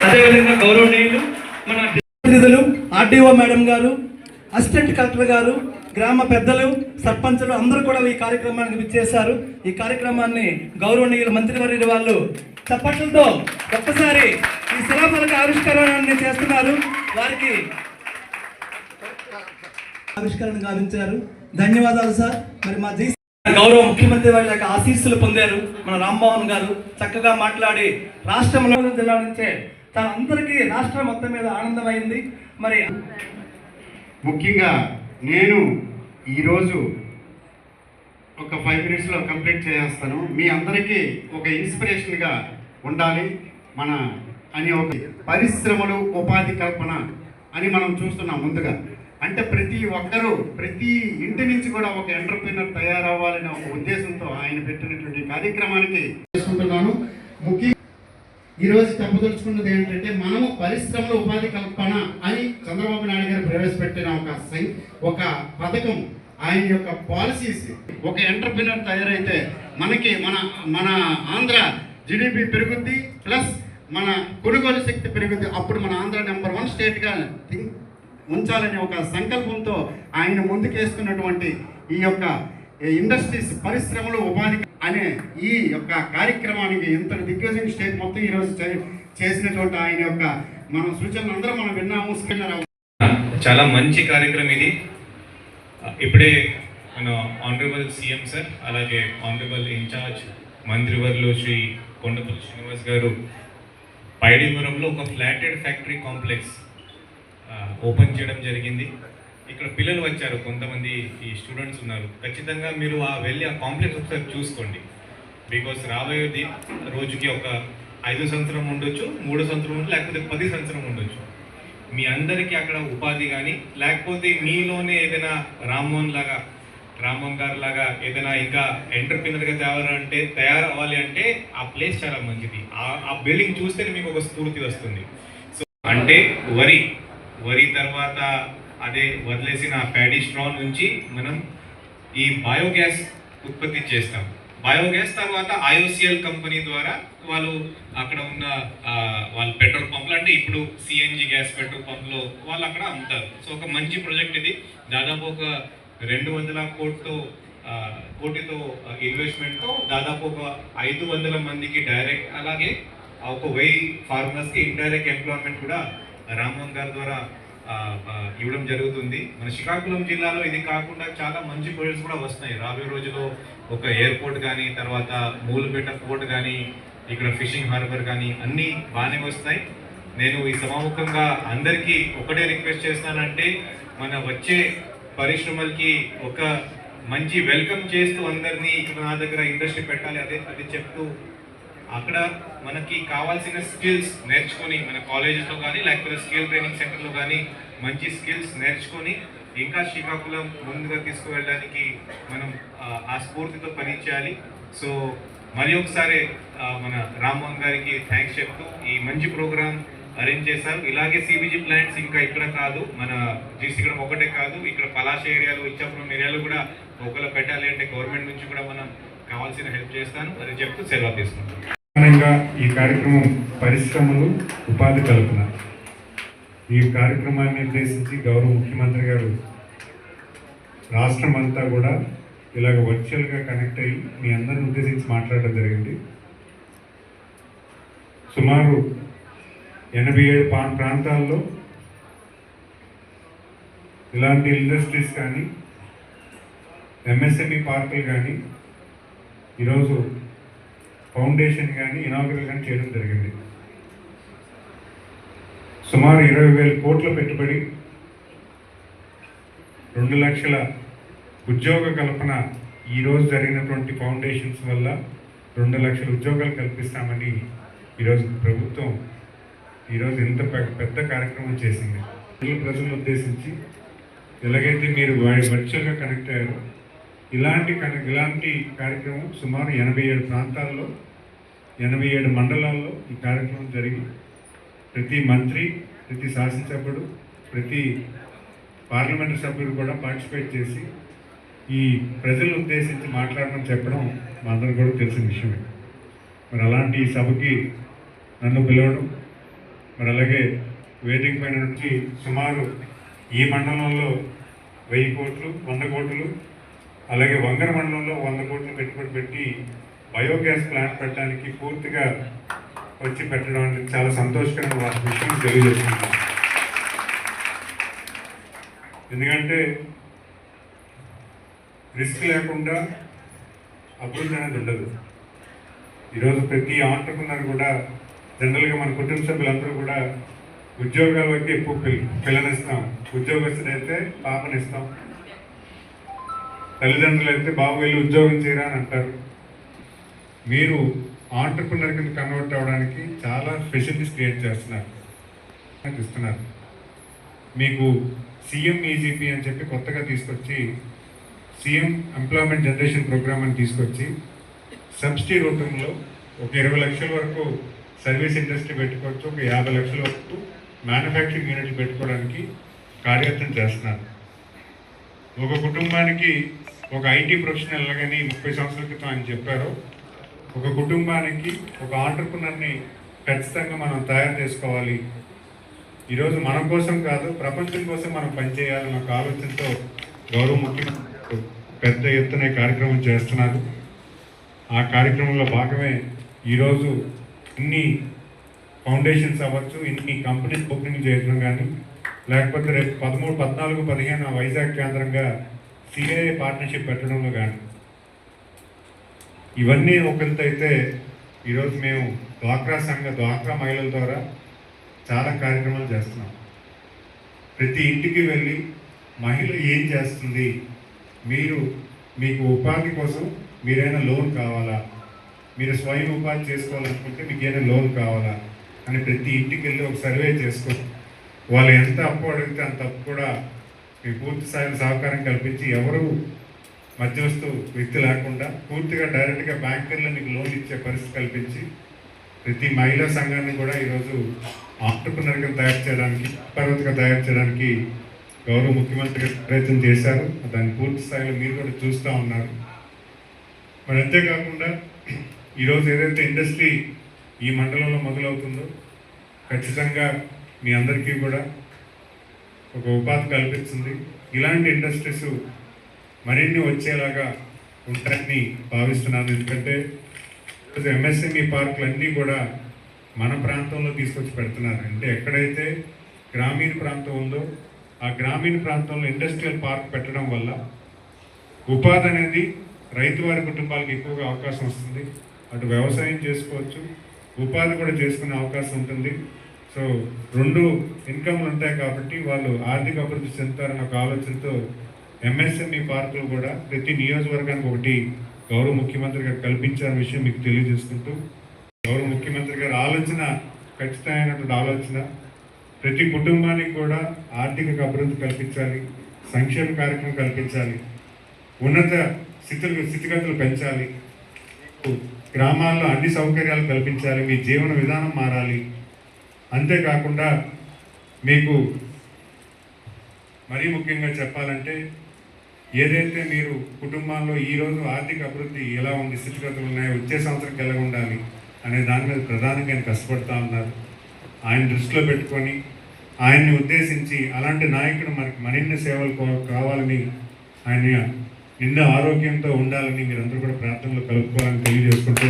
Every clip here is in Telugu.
అదేవిధంగా గౌరవనీయులు మన ప్రతినిధులు ఆర్డీఓ మేడం గారు అసిస్టెంట్ కలెక్టర్ గారు గ్రామ పెద్దలు సర్పంచులు అందరూ కూడా ఈ కార్యక్రమానికి విచ్చేశారు. ఈ కార్యక్రమాన్ని గౌరవనీయులు మంత్రివర్యుల వాళ్ళు చప్పట్లతో ఒక్కసారి ఈ శిలాఫలక ఆవిష్కరణని చేస్తున్నారు. వారికి ఆవిష్కరణ గావించారు. ధన్యవాదాలు సార్. మరి మా జీ గౌరవ ముఖ్యమంత్రి వారి యొక్క ఆశీస్సులు పొందారు మన రామ్మోహన్ గారు. చక్కగా మాట్లాడి రాష్ట్రంలో జిల్లా నుంచే తన అందరికీ రాష్ట్రం మొత్తం మీద ఆనందమైంది. మరి ముఖ్యంగా నేను ఈరోజు ఒక ఫైవ్ మినిట్స్లో కంప్లీట్ చేస్తాను. మీ అందరికీ ఒక ఇన్స్పిరేషన్గా ఉండాలి. మన అని ఒక పరిశ్రమలు ఉపాధి కల్పన అని మనం చూస్తున్నాం ముందుగా. అంటే ప్రతి ఒక్కరూ ప్రతి ఇంటి నుంచి కూడా ఒక ఎంటర్ప్రీనర్ తయారవ్వాలనే ఒక ఉద్దేశంతో ఆయన పెట్టినటువంటి కార్యక్రమానికి చేసుకుంటున్నాను. ముఖ్య ఈరోజు తప్పుదలుచుకున్నది ఏంటంటే మనము పరిశ్రమల ఉపాధి కల్పన అని చంద్రబాబు నాయుడు గారు ప్రవేశపెట్టిన ఒక ఒక పథకం. ఆయన యొక్క పాలసీస్. ఒక ఎంటర్ప్రినర్ తయారైతే మనకి మన మన ఆంధ్ర జిడిపి పెరుగుద్ది ప్లస్ మన కొనుగోలు శక్తి పెరుగుద్ది. అప్పుడు మన ఆంధ్ర నెంబర్ వన్ స్టేట్గా ఉంచాలనే ఒక సంకల్పంతో ఆయన ముందుకేస్తున్నటువంటి ఈ యొక్క ఇండస్ట్రీస్ పరిశ్రమలు ఉపాధి అనే ఈ యొక్క కార్యక్రమానికి ఇంత దిగ్గజం స్టేట్ మొత్తం ఈరోజు చేసినటువంటి ఆయన యొక్క మనం సూచనలు అందరూ మనం విన్నాము చాలా మంచి కార్యక్రమం ఇది. ఇప్పుడే మన ఆనరబుల్ సీఎం సార్ అలాగే ఆనరబుల్ ఇన్ఛార్జ్ మంత్రివర్లు శ్రీ కొండపల్లి శ్రీనివాస్ గారు పైడిపురంలో ఒక ఫ్లాటెడ్ ఫ్యాక్టరీ కాంప్లెక్స్ ఓపెన్ చేయడం జరిగింది. ఇక్కడ పిల్లలు వచ్చారు కొంతమంది ఈ స్టూడెంట్స్ ఉన్నారు. ఖచ్చితంగా మీరు ఆ వెళ్ళి ఆ కాంప్లెక్స్ ఒకసారి చూసుకోండి. బికాస్ రాబోయేది రోజుకి ఒక ఐదు సంవత్సరం ఉండొచ్చు మూడు సంవత్సరం ఉండొచ్చు లేకపోతే పది సంవత్సరం ఉండొచ్చు. మీ అందరికీ అక్కడ ఉపాధి కానీ లేకపోతే మీలోనే ఏదైనా రామ్మోహన్ లాగా రామ్మోహన్ గారు లాగా ఏదైనా ఇంకా ఎంటర్ప్రినర్గా తయారంటే తయారవ్వాలి అంటే ఆ ప్లేస్ చాలా మంచిది. ఆ- ఆ బిల్డింగ్ చూస్తేనే మీకు ఒక స్ఫూర్తి వస్తుంది. సో అంటే వరి వరి తర్వాత అదే వదిలేసిన ప్యాడీ స్ట్రా నుంచి మనం ఈ బయోగ్యాస్ ఉత్పత్తి చేస్తాం. బయోగ్యాస్ తర్వాత ఐఓసిఎల్ కంపెనీ ద్వారా వాళ్ళు అక్కడ ఉన్న వాళ్ళు వాళ్ళ పెట్రోల్ పంపులు అంటే ఇప్పుడు సిఎన్జి గ్యాస్ పెట్రోల్ పంపులు వాళ్ళు అక్కడ అమ్ముతారు. సో ఒక మంచి ప్రాజెక్ట్ ఇది. దాదాపు ఒక రెండు వందల కోట్లతో కోటితో ఇన్వెస్ట్మెంట్తో దాదాపు ఒక ఐదు వందల మందికి డైరెక్ట్ అలాగే ఒక వెయ్యి ఫార్మర్స్కి ఇండైరెక్ట్ ఎంప్లాయ్మెంట్ కూడా రామ్మోహన్ గారి ద్వారా ఇవ్వడం జరుగుతుంది. మన శ్రీకాకుళం జిల్లాలో ఇది కాకుండా చాలా మంచి ప్రాజెక్ట్స్ కూడా వస్తున్నాయి. రాబోయే రోజుల్లో ఒక ఎయిర్పోర్ట్ కానీ తర్వాత మూలపేట పోర్ట్ కానీ ఇక్కడ ఫిషింగ్ హార్బర్ కానీ అన్నీ బాగానే వస్తాయి. నేను ఈ సమాముఖంగా అందరికీ ఒకటే రిక్వెస్ట్ చేస్తానంటే మన వచ్చే పరిశ్రమలకి ఒక మంచి వెల్కమ్ చేస్తూ అందరినీ ఇక్కడ నా దగ్గర ఇండస్ట్రీ పెట్టాలి అదే అది చెప్తూ అక్కడ మనకి కావాల్సిన స్కిల్స్ నేర్చుకొని మన కాలేజెస్లో కానీ లేకపోతే స్కిల్ ట్రైనింగ్ సెంటర్లో కానీ మంచి స్కిల్స్ నేర్చుకొని ఇంకా శ్రీకాకుళం ముందుగా తీసుకువెళ్ళడానికి మనం ఆ, స్ఫూర్తితో పనిచేయాలి సో మరి ఒకసారి మన రామ్మోహన్ గారికి థ్యాంక్స్ చెప్తూ ఈ మంచి ప్రోగ్రామ్ అరేంజ్ చేశారు. ఇలాగే సిబిజీ ప్లాంట్స్ ఇంకా ఇక్కడ కాదు మన జీసీగడం ఒకటే కాదు ఇక్కడ పలాష ఏరియాలో ఇచ్చాపురం ఏరియాలో కూడా ఒకళ్ళు పెట్టాలి అంటే గవర్నమెంట్ నుంచి కూడా మనం కావాల్సిన హెల్ప్ చేస్తాను. అది చెప్తూ సెలవు తీసుకుంటాం ప్రధానంగా ఈ కార్యక్రమం పరిశ్రమలు ఉపాధి కల్పన. ఈ కార్యక్రమాన్ని ఉద్దేశించి గౌరవ ముఖ్యమంత్రి గారు రాష్ట్రం అంతా కూడా ఇలాగ వర్చువల్గా కనెక్ట్ అయ్యి మీ అందరిని ఉద్దేశించి మాట్లాడడం జరిగింది. సుమారు ఎనభై ఏడు పా ప్రాంతాల్లో ఇలాంటి ఇండస్ట్రీస్ కానీ ఎంఎస్ఎంఈ పార్కులు కానీ ఈరోజు ఫౌండేషన్ కానీ ఇనాగరల్ కానీ చేయడం జరిగింది. సుమారు ఇరవై వేల కోట్ల పెట్టుబడి రెండు లక్షల ఉద్యోగ కల్పన ఈరోజు జరిగినటువంటి ఫౌండేషన్స్ వల్ల రెండు లక్షల ఉద్యోగాలు కల్పిస్తామని ఈరోజు ప్రభుత్వం ఈరోజు ఇంత పెద్ద కార్యక్రమం చేసింది. ప్రజలను ఉద్దేశించి ఎలాగైతే మీరు వర్చువల్గా కనెక్ట్ అయ్యారో ఇలాంటి కనెక్ట్ ఇలాంటి కార్యక్రమం సుమారు ఎనభై ఏడు ప్రాంతాల్లో ఎనభై ఏడు మండలాల్లో ఈ కార్యక్రమం జరిగి ప్రతి మంత్రి ప్రతి శాసనసభ్యుడు ప్రతి పార్లమెంటు సభ్యుడు కూడా పార్టిసిపేట్ చేసి ఈ ప్రజలను ఉద్దేశించి మాట్లాడడం చెప్పడం మా అందరూ కూడా తెలిసిన విషయమే. మరి అలాంటి ఈ సభకి నన్ను పిలవడం మరి అలాగే వేదిక పైన నుంచి సుమారు ఈ మండలంలో వెయ్యి కోట్లు వంద కోట్లు అలాగే వంగర మండలంలో వంద కోట్లు పెట్టుబడి పెట్టి బయోగ్యాస్ ప్లాంట్ పెట్టడానికి పూర్తిగా వచ్చి పెట్టడం అనేది చాలా సంతోషకరమైన వా- విషయం తెలియజేస్తున్నాను. ఎందుకంటే రిస్క్ లేకుండా అభివృద్ధి అనేది ఉండదు. ఈరోజు ప్రతి ఆంటర్ప్రినర్ కూడా జనరల్గా మన కుటుంబ సభ్యులందరూ కూడా ఉద్యోగాల వైపు ఎక్కువ పిల్ పిల్లనిస్తాం. ఉద్యోగస్తుడైతే పాపనిస్తాం. తల్లిదండ్రులు అయితే బాబు వెళ్ళి ఉద్యోగం చేయరా అని అంటారు. మీరు ఆంటర్ప్రినర్ కింద కన్వర్ట్ అవ్వడానికి చాలా ఫెసిలిటీస్ క్రియేట్ చేస్తున్నారు. ఇస్తున్నారు. మీకు సీఎం ఈజీపీ అని చెప్పి కొత్తగా తీసుకొచ్చి సీఎం ఎంప్లాయ్మెంట్ జనరేషన్ ప్రోగ్రామ్ అని తీసుకొచ్చి సబ్సిడీ రూపంలో ఒక ఇరవై లక్షల వరకు సర్వీస్ ఇండస్ట్రీ పెట్టుకోవచ్చు ఒక యాభై లక్షల వరకు మ్యానుఫ్యాక్చరింగ్ యూనిట్లు పెట్టుకోవడానికి కార్యక్రమం చేస్తున్నారు. ఒక కుటుంబానికి ఒక ఐటీ ప్రొఫెషనల్ కానీ ముప్పై సంవత్సరాల క్రితం ఆయన చెప్పారు. ఒక కుటుంబానికి ఒక ఆంటర్ప్రినర్ని ఖచ్చితంగా మనం తయారు చేసుకోవాలి. ఈరోజు మన కోసం కాదు ప్రపంచం కోసం మనం పనిచేయాలన్న ఒక ఆలోచనతో గౌరవ ముఖ్యమంత్రి పెద్ద ఎత్తున కార్యక్రమం చేస్తున్నారు. ఆ కార్యక్రమంలో భాగమే ఈరోజు ఇన్ని ఫౌండేషన్స్ అవ్వచ్చు ఇన్ని కంపెనీస్ బుకింగ్ చేయడం కానీ లేకపోతే రేపు పదమూడు పద్నాలుగు పదిహేను వైజాగ్ కేంద్రంగా సిఏఏ పార్ట్నర్షిప్ పెట్టడంలో కానీ. ఇవన్నీ ఒకంత అయితే ఈరోజు మేము డ్వాక్రా సంఘ డ్వాక్రా మహిళల ద్వారా చాలా కార్యక్రమాలు చేస్తున్నాం. ప్రతి ఇంటికి వెళ్ళి మహిళ ఏం చేస్తుంది? మీరు మీకు ఉపాధి కోసం మీరైనా లోన్ కావాలా? మీరు స్వయం ఉపాధి చేసుకోవాలనుకుంటే మీకు ఏదైనా లోన్ కావాలా? అని ప్రతి ఇంటికి వెళ్ళి ఒక సర్వే చేసుకో. వాళ్ళు ఎంత అప్పు అడిగితే అంత అప్పు కూడా మీ పూర్తి స్థాయిలో సహకారం కల్పించి ఎవరు మధ్యవస్తు వ్యక్తి లేకుండా పూర్తిగా డైరెక్ట్గా బ్యాంకర్లు మీకు లోన్ ఇచ్చే పరిస్థితి కల్పించి ప్రతి మహిళా సంఘాన్ని కూడా ఈరోజు ఆంటర్ప్రినర్గా తయారు చేయడానికి పర్వతగా తయారు చేయడానికి గౌరవ ముఖ్యమంత్రి ప్రయత్నం చేశారు. దాన్ని పూర్తి స్థాయిలో మీరు కూడా చూస్తూ ఉన్నారు. మరి అంతేకాకుండా ఈరోజు ఏదైతే ఇండస్ట్రీ ఈ మండలంలో మొదలవుతుందో ఖచ్చితంగా మీ అందరికీ కూడా ఒక ఉపాధి కల్పిస్తుంది. ఇలాంటి ఇండస్ట్రీస్ మరిన్ని వచ్చేలాగా ఉంటాయని భావిస్తున్నాను. ఎందుకంటే ఎంఎస్ఎంఈ పార్కులు అన్నీ కూడా మన ప్రాంతంలో తీసుకొచ్చి పెడుతున్నారు. అంటే ఎక్కడైతే గ్రామీణ ప్రాంతం ఉందో ఆ గ్రామీణ ప్రాంతంలో ఇండస్ట్రియల్ పార్క్ పెట్టడం వల్ల ఉపాధి అనేది రైతు వారి కుటుంబాలకు ఎక్కువగా అవకాశం వస్తుంది. అటు వ్యవసాయం చేసుకోవచ్చు. ఉపాధి కూడా చేసుకునే అవకాశం ఉంటుంది. సో రెండు ఇన్కమ్లు ఉంటాయి కాబట్టి వాళ్ళు ఆర్థిక అభివృద్ధి చెందుతారన్న ఒక ఆలోచనతో ఎంఎస్ఎంఈ పార్కులు కూడా ప్రతి నియోజకవర్గానికి ఒకటి గౌరవ ముఖ్యమంత్రి గారు కల్పించారన్న విషయం మీకు తెలియజేసుకుంటూ గౌరవ ముఖ్యమంత్రి గారి ఆలోచన ఖచ్చితమైనటువంటి ఆలోచన ప్రతి కుటుంబానికి కూడా ఆర్థిక అభివృద్ధి కల్పించాలి సంక్షేమ కార్యక్రమం కల్పించాలి ఉన్నత స్థితులు స్థితిగతులు పెంచాలి గ్రామాల్లో అన్ని సౌకర్యాలు కల్పించాలి మీ జీవన విధానం మారాలి. అంతేకాకుండా మీకు మరీ ముఖ్యంగా చెప్పాలంటే ఏదైతే మీరు కుటుంబాల్లో ఈరోజు ఆర్థిక అభివృద్ధి ఎలా ఉంది స్థితిగతులు ఉన్నాయో వచ్చే సంవత్సరంకి ఎలా ఉండాలి అనే దాని మీద ప్రధానంగా ఆయన కష్టపడతా ఉన్నారు. ఆయన దృష్టిలో పెట్టుకొని ఆయన్ని ఉద్దేశించి అలాంటి నాయకుడు మనకి మరిన్ని సేవలు కావాలని ఆయన నిన్న ఆరోగ్యంతో ఉండాలని మీరందరూ కూడా ప్రార్థనలో కలుపుకోవాలని తెలియజేసుకుంటూ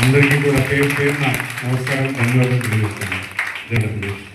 అందరికీ కూడా పేరు పేరున నమస్కారం ధన్యవాదాలు తెలియజేస్తున్నాను.